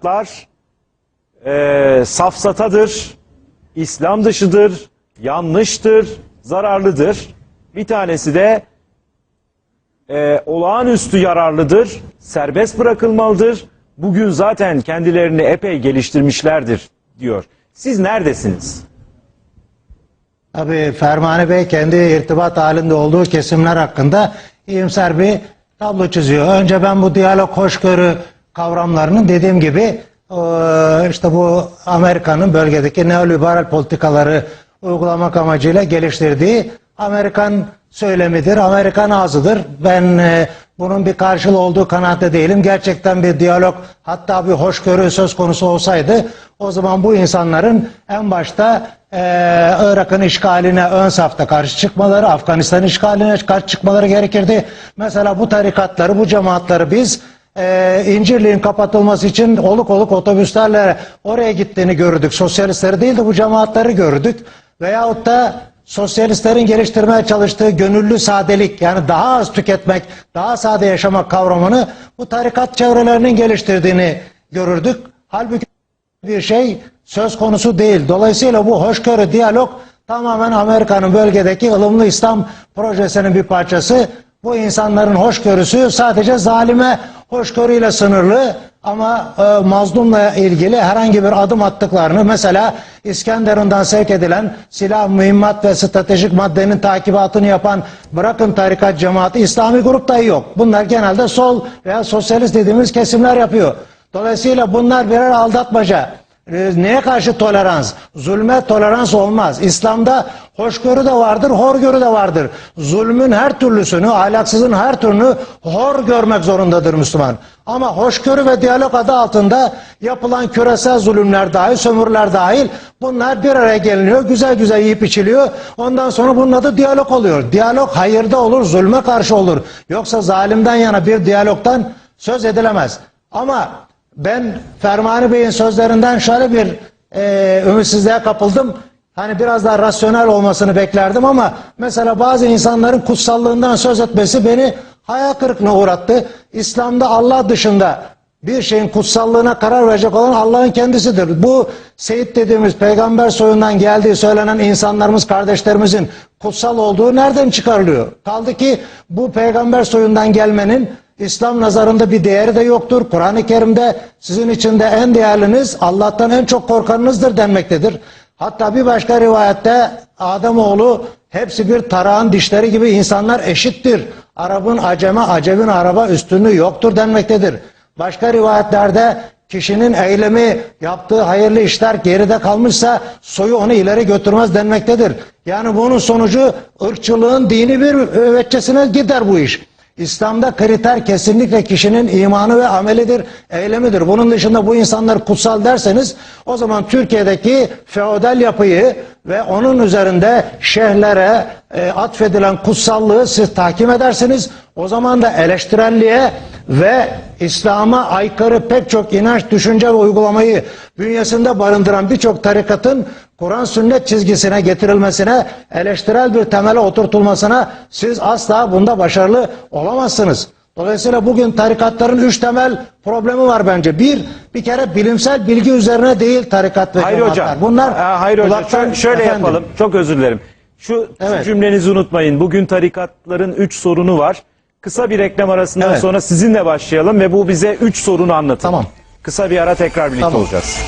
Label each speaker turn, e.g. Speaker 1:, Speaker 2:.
Speaker 1: tarikatlar e, safsatadır, İslam dışıdır, yanlıştır, zararlıdır. Bir tanesi de e, olağanüstü yararlıdır, serbest bırakılmalıdır. Bugün zaten kendilerini epey geliştirmişlerdir diyor. Siz neredesiniz?
Speaker 2: Tabii Fermani Bey kendi irtibat halinde olduğu kesimler hakkında iyimser bir tablo çiziyor. Önce ben bu diyalog hoşgörü kavramlarının dediğim gibi işte bu Amerika'nın bölgedeki neoliberal politikaları uygulamak amacıyla geliştirdiği Amerikan söylemidir, Amerikan ağzıdır. Ben eee, bunun bir karşılığı olduğu kanaatte değilim. Gerçekten bir diyalog hatta bir hoşgörü söz konusu olsaydı o zaman bu insanların en başta eee, Irak'ın işgaline ön safta karşı çıkmaları, Afganistan işgaline karşı çıkmaları gerekirdi. Mesela bu tarikatları, bu cemaatleri biz eee İncirliğin kapatılması için oluk oluk otobüslerle oraya gittiğini gördük. Sosyalistleri değil de bu cemaatleri gördük. Veyahut da sosyalistlerin geliştirmeye çalıştığı gönüllü sadelik yani daha az tüketmek, daha sade yaşamak kavramını bu tarikat çevrelerinin geliştirdiğini görürdük. Halbuki bir şey söz konusu değil. Dolayısıyla bu hoşgörü diyalog tamamen Amerika'nın bölgedeki ılımlı İslam projesinin bir parçası. Bu insanların hoşgörüsü sadece zalime hoşgörüyle sınırlı ama e, mazlumla ilgili herhangi bir adım attıklarını mesela İskenderun'dan sevk edilen silah, mühimmat ve stratejik maddenin takibatını yapan bırakın tarikat cemaati İslami grup dahi yok. Bunlar genelde sol veya sosyalist dediğimiz kesimler yapıyor. Dolayısıyla bunlar birer aldatmaca. Ee, Neye karşı tolerans? Zulme tolerans olmaz. İslam'da hoşgörü de vardır, horgörü de vardır. Zulmün her türlüsünü, ahlaksızın her türünü hor görmek zorundadır Müslüman. Ama hoşgörü ve diyalog adı altında yapılan küresel zulümler dahil, sömürüler dahil bunlar bir araya geliniyor, güzel güzel yiyip içiliyor. Ondan sonra bunun adı diyalog oluyor. Diyalog hayırda olur, zulme karşı olur. Yoksa zalimden yana bir diyalogtan söz edilemez. Ama ben Fermani Bey'in sözlerinden şöyle bir e, ümitsizliğe kapıldım. Hani biraz daha rasyonel olmasını beklerdim ama mesela bazı insanların kutsallığından söz etmesi beni hayal kırıklığına uğrattı. İslam'da Allah dışında bir şeyin kutsallığına karar verecek olan Allah'ın kendisidir. Bu Seyit dediğimiz peygamber soyundan geldiği söylenen insanlarımız, kardeşlerimizin kutsal olduğu nereden çıkarılıyor? Kaldı ki bu peygamber soyundan gelmenin İslam nazarında bir değeri de yoktur. Kur'an-ı Kerim'de sizin içinde en değerliniz Allah'tan en çok korkanınızdır denmektedir. Hatta bir başka rivayette Ademoğlu hepsi bir tarağın dişleri gibi insanlar eşittir. Arap'ın aceme, acemin araba üstünlüğü yoktur denmektedir. Başka rivayetlerde kişinin eylemi, yaptığı hayırlı işler geride kalmışsa soyu onu ileri götürmez denmektedir. Yani bunun sonucu ırkçılığın dini bir veçesine gider bu iş. İslam'da kriter kesinlikle kişinin imanı ve amelidir, eylemidir. Bunun dışında bu insanlar kutsal derseniz o zaman Türkiye'deki feodal yapıyı ve onun üzerinde şeyhlere e, atfedilen kutsallığı siz tahkim edersiniz. O zaman da eleştirelliğe ve İslam'a aykırı pek çok inanç, düşünce ve uygulamayı bünyesinde barındıran birçok tarikatın Kur'an sünnet çizgisine getirilmesine, eleştirel bir temele oturtulmasına siz asla bunda başarılı olamazsınız. Dolayısıyla bugün tarikatların üç temel problemi var bence. Bir, bir kere bilimsel bilgi üzerine değil tarikat ve
Speaker 1: Hayır
Speaker 2: cemaatler.
Speaker 1: hocam.
Speaker 2: Bunlar
Speaker 1: Aa, hayır hocam. Şöyle, şöyle
Speaker 2: Efendim?
Speaker 1: yapalım. Çok özür dilerim. Şu, şu
Speaker 2: Evet.
Speaker 1: cümlenizi unutmayın. Bugün tarikatların 3 sorunu var. Kısa bir reklam arasından
Speaker 2: Evet.
Speaker 1: sonra sizinle başlayalım ve bu bize 3 sorunu anlatın.
Speaker 2: Tamam.
Speaker 1: Kısa bir ara tekrar birlikte
Speaker 2: Tamam.
Speaker 1: olacağız.